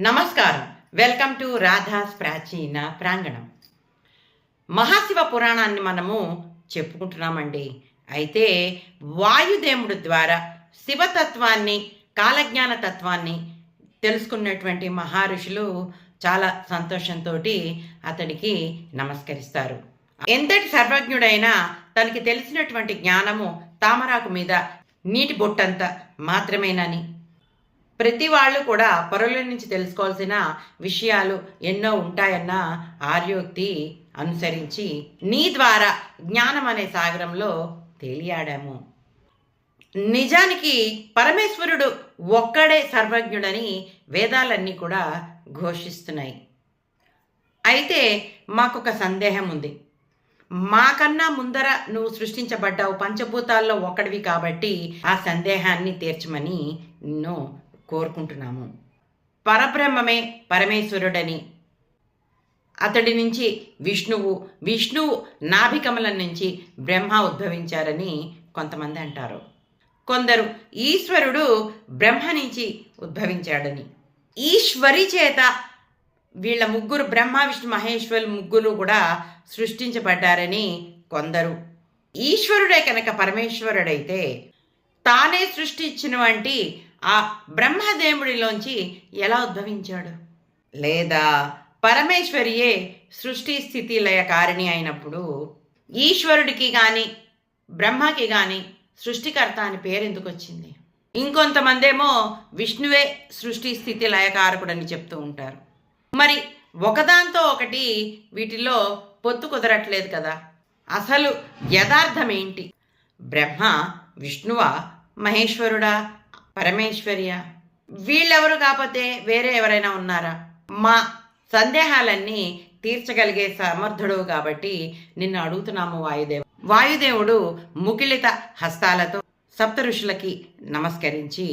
నమస్కారం. Welcome to Radha's ప్రాచీన ప్రాంగణం. మహాశివ పురాణాన్ని మనము చెప్పుకుంటున్నామండి. అయితే వాయుదేవుడు ద్వారా శివతత్వాన్ని కాలజ్ఞాన తత్వాన్ని తెలుసుకున్నటువంటి మహర్షులు చాలా సంతోషంతో అతడికి నమస్కరిస్తారు. ఎంతటి సర్వజ్ఞుడైనా తనకి తెలిసినటువంటి జ్ఞానము తామరాకు మీద నీటి బొట్టంత మాత్రమేనని ప్రతి వాళ్ళు కూడా పరుల నుంచి తెలుసుకోవాల్సిన విషయాలు ఎన్నో ఉంటాయన్న ఆర్యోక్తి అనుసరించి నీ ద్వారా జ్ఞానం అనే సాగరంలో తేలియాడాము. నిజానికి పరమేశ్వరుడు ఒక్కడే సర్వజ్ఞుడని వేదాలన్నీ కూడా ఘోషిస్తున్నాయి. అయితే మాకొక సందేహం ఉంది. మాకన్నా ముందర నువ్వు సృష్టించబడ్డావు పంచభూతాల్లో ఒకటివి కాబట్టి ఆ సందేహాన్ని తీర్చమని నిన్ను కోరుకుంటున్నాము. పరబ్రహ్మమే పరమేశ్వరుడని. అతడి నుంచి విష్ణువు విష్ణువు నాభికమలం నుంచి బ్రహ్మ ఉద్భవించారని కొంతమంది అంటారు. కొందరు ఈశ్వరుడు బ్రహ్మ నుంచి ఉద్భవించాడని. ఈశ్వరి చేత వీళ్ళ ముగ్గురు బ్రహ్మ విష్ణు మహేశ్వరు ముగ్గురు కూడా సృష్టించబడ్డారని కొందరు. ఈశ్వరుడే కనుక పరమేశ్వరుడైతే తానే సృష్టించిన వంటి ఆ బ్రహ్మదేవుడిలోంచి ఎలా ఉద్భవించాడు? లేదా పరమేశ్వరియే సృష్టి స్థితి లయ కారిణి అయినప్పుడు ఈశ్వరుడికి కానీ బ్రహ్మకి కానీ సృష్టికర్త అని పేరు ఎందుకు వచ్చింది ఇంకొంతమంది ఏమో విష్ణువే సృష్టి స్థితి లయకారకుడని చెప్తూ ఉంటారు. మరి ఒకదాంతో ఒకటి వీటిలో పొత్తు కుదరట్లేదు కదా? అసలు యథార్థం ఏంటి? బ్రహ్మ విష్ణువా మహేశ్వరుడా పరమేశ్వర్య. వీళ్ళెవరు కాకపోతే వేరే ఎవరైనా ఉన్నారా? మా సందేహాలన్నీ తీర్చగలిగే సమర్థుడు కాబట్టి నిన్ను అడుగుతున్నాము వాయుదేవు వాయుదేవుడు ముకిలిత హస్తాలతో సప్త ఋషులకి నమస్కరించి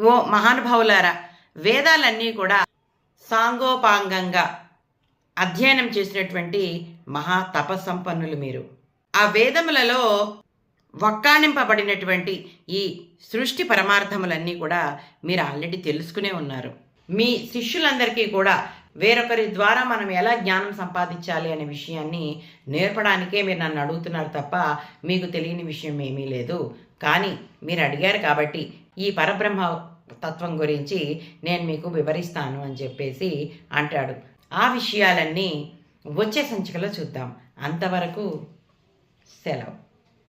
ఓ మహానుభావులారా వేదాలన్నీ కూడా సాంగోపాంగంగా అధ్యయనం చేసినటువంటి మహా తపస్సంపన్నులు మీరు. ఆ వేదములలో వక్కాణింపబడినటువంటి ఈ సృష్టి పరమార్థములన్నీ కూడా మీరు ఆల్రెడీ తెలుసుకునే ఉన్నారు. మీ శిష్యులందరికీ కూడా వేరొకరి ద్వారా మనం ఎలా జ్ఞానం సంపాదించాలి అనే విషయాన్ని నేర్పడానికే మీరు నన్ను అడుగుతున్నారు తప్ప మీకు తెలియని విషయం ఏమీ లేదు. కానీ మీరు అడిగారు కాబట్టి ఈ పరబ్రహ్మ తత్వం గురించి నేను మీకు వివరిస్తాను అని చెప్పేసి అంటాడు. ఆ విషయాలన్నీ వచ్చే సంచికలో చూద్దాం. అంతవరకు సెలవు.